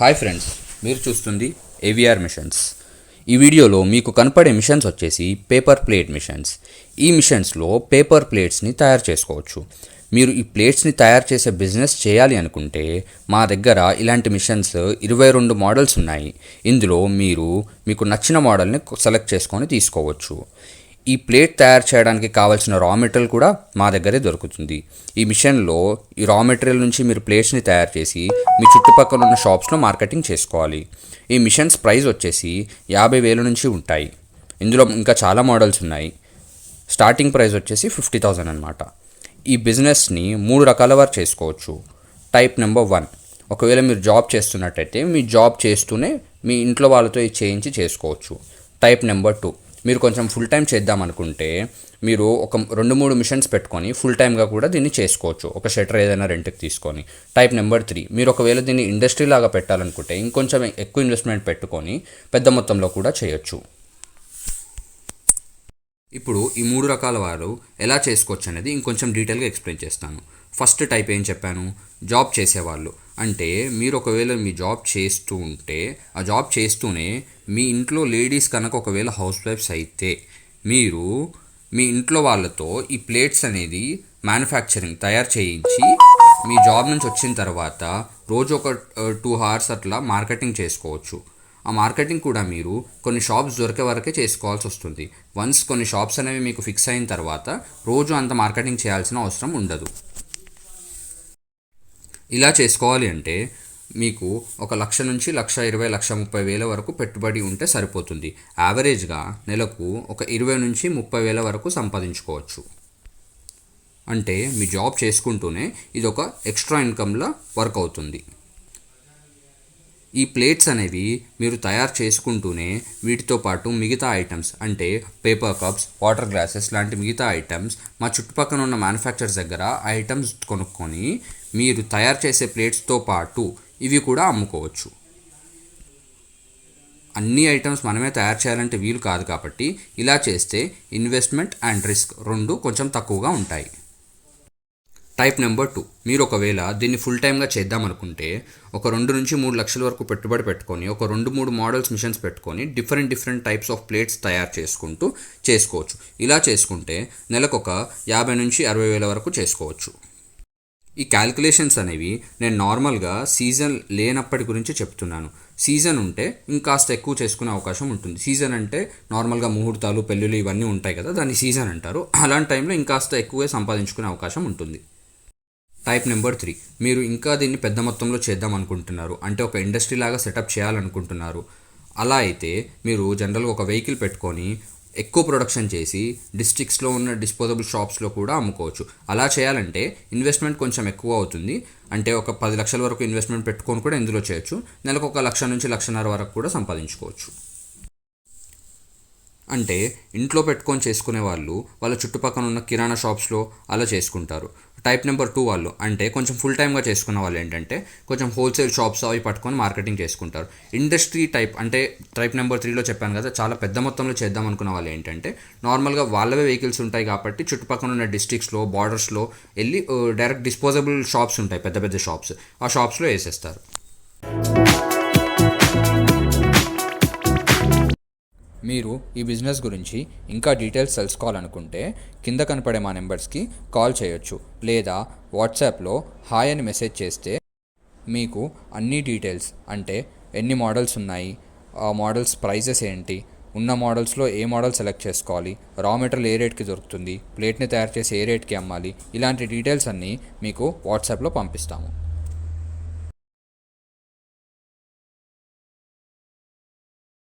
Hi friends మీరు చూస్తుంది AVR machines ఈ వీడియోలో మీకు కనపడే మిషన్స్ వచ్చేసి పేపర్ ప్లేట్ మిషన్స్ ఈ మిషన్స్లో పేపర్ ప్లేట్స్ని తయారు చేసుకోవచ్చు. మీరు ఈ ప్లేట్స్ని తయారు చేసే బిజినెస్ చేయాలి అనుకుంటే మా దగ్గర ఇలాంటి మిషన్స్ ఇరవై రెండు మోడల్స్ ఉన్నాయి. ఇందులో మీరు మీకు నచ్చిన మోడల్ని సెలెక్ట్ చేసుకొని తీసుకోవచ్చు. ఈ ప్లేట్ తయారు చేయడానికి కావాల్సిన రా మెటీరియల్ కూడా మా దగ్గరే దొరుకుతుంది. ఈ మిషన్లో ఈ రా మెటీరియల్ నుంచి మీరు ప్లేట్స్ని తయారు చేసి మీ చుట్టుపక్కల ఉన్న షాప్స్లో మార్కెటింగ్ చేసుకోవాలి. ఈ మిషన్స్ ప్రైస్ వచ్చేసి యాభై వేల నుంచి ఉంటాయి. ఇందులో ఇంకా చాలా మోడల్స్ ఉన్నాయి. స్టార్టింగ్ ప్రైస్ వచ్చేసి ఫిఫ్టీ థౌజండ్ అనమాట ఈ బిజినెస్ని మూడు రకాల వారు చేసుకోవచ్చు. టైప్ నెంబర్ వన్ ఒకవేళ మీరు జాబ్ చేస్తున్నట్టయితే మీ జాబ్ చేస్తూనే మీ ఇంట్లో వాళ్ళతో చేయించి చేసుకోవచ్చు. టైప్ నెంబర్ టూ మీరు కొంచెం ఫుల్ టైం చేద్దాం అనుకుంటే మీరు ఒక రెండు మూడు మిషన్స్ పెట్టుకొని ఫుల్ టైమ్గా కూడా దీన్ని చేసుకోవచ్చు. ఒక షటర్ ఏదైనా రెంట్కి తీసుకొని. టైప్ నెంబర్ త్రీ మీరు ఒకవేళ దీన్ని ఇండస్ట్రీ లాగా పెట్టాలనుకుంటే ఇంకొంచెం ఎక్కువ ఇన్వెస్ట్మెంట్ పెట్టుకొని పెద్ద మొత్తంలో కూడా చేయొచ్చు. ఇప్పుడు ఈ మూడు రకాల వారు ఎలా చేసుకోవచ్చు అనేది ఇంకొంచెం డీటెయిల్గా ఎక్స్ప్లెయిన్ చేస్తాను. ఫస్ట్ టైప్ ఏం చెప్పాను? జాబ్ చేసేవాళ్ళు. అంటే మీరు ఒకవేళ మీ జాబ్ చేస్తూ ఉంటే ఆ జాబ్ చేస్తూనే మీ ఇంట్లో లేడీస్ కనుక ఒకవేళ హౌస్ వైఫ్స్ అయితే మీరు మీ ఇంట్లో వాళ్ళతో ఈ ప్లేట్స్ అనేది మ్యానుఫ్యాక్చరింగ్ తయారు చేయించి మీ జాబ్ నుంచి వచ్చిన తర్వాత రోజు ఒక టూ అవర్స్ అట్లా మార్కెటింగ్ చేసుకోవచ్చు. ఆ మార్కెటింగ్ కూడా మీరు కొన్ని షాప్స్ దొరికే వరకే చేసుకోవాల్సి వస్తుంది. వన్స్ కొన్ని షాప్స్ అనేవి మీకు ఫిక్స్ అయిన తర్వాత రోజు అంత మార్కెటింగ్ చేయాల్సిన అవసరం ఉండదు. ఇలా చేసుకోవాలి అంటే మీకు ఒక లక్ష నుంచి లక్ష ఇరవై లక్ష ముప్పై వేల వరకు పెట్టుబడి ఉంటే సరిపోతుంది. యావరేజ్గా నెలకు ఒక ఇరవై నుంచి ముప్పై వేల వరకు సంపాదించుకోవచ్చు. అంటే మీ జాబ్ చేసుకుంటూనే ఇది ఒక ఎక్స్ట్రా ఇన్కమ్లా వర్క్ అవుతుంది. ఈ ప్లేట్స్ అనేవి మీరు తయారు చేసుకుంటూనే వీటితో పాటు మిగతా ఐటమ్స్ అంటే పేపర్ కప్స్ వాటర్ గ్లాసెస్ లాంటి మిగతా ఐటమ్స్ మా చుట్టుపక్కల ఉన్న మ్యానుఫ్యాక్చర్స్ దగ్గర ఐటమ్స్ కొనుక్కొని మీరు తయారు చేసే ప్లేట్స్తో పాటు ఇవి కూడా అమ్ముకోవచ్చు. అన్ని ఐటమ్స్ మనమే తయారు చేయాలంటే వీలు కాదు కాబట్టి ఇలా చేస్తే ఇన్వెస్ట్మెంట్ అండ్ రిస్క్ రెండు కొంచెం తక్కువగా ఉంటాయి. టైప్ నెంబర్ టూ మీరు ఒకవేళ దీన్ని ఫుల్ టైమ్గా చేద్దాం అనుకుంటే ఒక రెండు నుంచి మూడు లక్షల వరకు పెట్టుబడి పెట్టుకొని ఒక రెండు మూడు మోడల్స్ మిషన్స్ పెట్టుకొని different different types of plates తయారు చేసుకుంటూ చేసుకోవచ్చు. ఇలా చేసుకుంటే నెలకు ఒక యాభై నుంచి అరవై వేల వరకు చేసుకోవచ్చు. ఈ క్యాల్కులేషన్స్ అనేవి నేను నార్మల్గా సీజన్ లేనప్పటి గురించి చెప్తున్నాను. సీజన్ ఉంటే ఇంకాస్త ఎక్కువ చేసుకునే అవకాశం ఉంటుంది. సీజన్ అంటే నార్మల్గా ముహూర్తాలు పెళ్ళిళ్ళు ఇవన్నీ ఉంటాయి కదా దాన్ని సీజన్ అంటారు. అలాంటి టైంలో ఇంకాస్త ఎక్కువే సంపాదించుకునే అవకాశం ఉంటుంది. Type number three. మీరు ఇంకా దీన్ని పెద్ద మొత్తంలో చేద్దాం అనుకుంటున్నారు. అంటే ఒక ఇండస్ట్రీ లాగా సెటప్ చేయాలనుకుంటున్నారు. అలా అయితే మీరు జనరల్గా ఒక వెహికల్ పెట్టుకొని ఎక్కువ ప్రొడక్షన్ చేసి డిస్ట్రిక్ట్స్లో ఉన్న డిస్పోజబుల్ షాప్స్లో కూడా అమ్ముకోవచ్చు. అలా చేయాలంటే ఇన్వెస్ట్మెంట్ కొంచెం ఎక్కువ అవుతుంది. అంటే ఒక పది లక్షల వరకు ఇన్వెస్ట్మెంట్ పెట్టుకొని కూడా ఇందులో చేయొచ్చు. నెలకు ఒక లక్ష నుంచి లక్షన్నర వరకు కూడా సంపాదించుకోవచ్చు. అంటే ఇంట్లో పెట్టుకొని చేసుకునే వాళ్ళు వాళ్ళ చుట్టుపక్కల ఉన్న కిరాణా షాప్స్లో అలా చేసుకుంటారు. టైప్ నెంబర్ టూ వాళ్ళు. అంటే కొంచెం ఫుల్ టైమ్గా చేసుకున్న వాళ్ళు ఏంటంటే కొంచెం హోల్సేల్ షాప్స్ అవి పట్టుకొని మార్కెటింగ్ చేసుకుంటారు. ఇండస్ట్రీ టైప్ అంటే టైప్ నెంబర్ త్రీలో చెప్పాను కదా చాలా పెద్ద మొత్తంలో చేద్దాం అనుకున్న వాళ్ళు ఏంటంటే నార్మల్గా వాళ్ళవే వెహికల్స్ ఉంటాయి కాబట్టి చుట్టుపక్కల ఉన్న డిస్ట్రిక్ట్స్లో బార్డర్స్లో వెళ్ళి డైరెక్ట్ డిస్పోజబుల్ షాప్స్ ఉంటాయి పెద్ద పెద్ద షాప్స్ ఆ షాప్స్లో వేసేస్తారు. మీరు ఈ బిజినెస్ గురించి ఇంకా డీటెయిల్స్ తెలుసుకోవాలనుకుంటే కింద కనపడే మా నెంబర్స్కి కాల్ చేయొచ్చు లేదా వాట్సాప్లో హాయ్ అని మెసేజ్ చేస్తే మీకు అన్ని డీటెయిల్స్ అంటే ఎన్ని మోడల్స్ ఉన్నాయి ఆ మోడల్స్ ప్రైజెస్ ఏంటి ఉన్న మోడల్స్లో ఏ మోడల్ సెలెక్ట్ చేసుకోవాలి రా మెటీరియల్ ఏ రేట్కి దొరుకుతుంది ప్లేట్ని తయారు చేసి ఏ రేట్కి అమ్మాలి ఇలాంటి డీటెయిల్స్ అన్నీ మీకు వాట్సాప్లో పంపిస్తాము.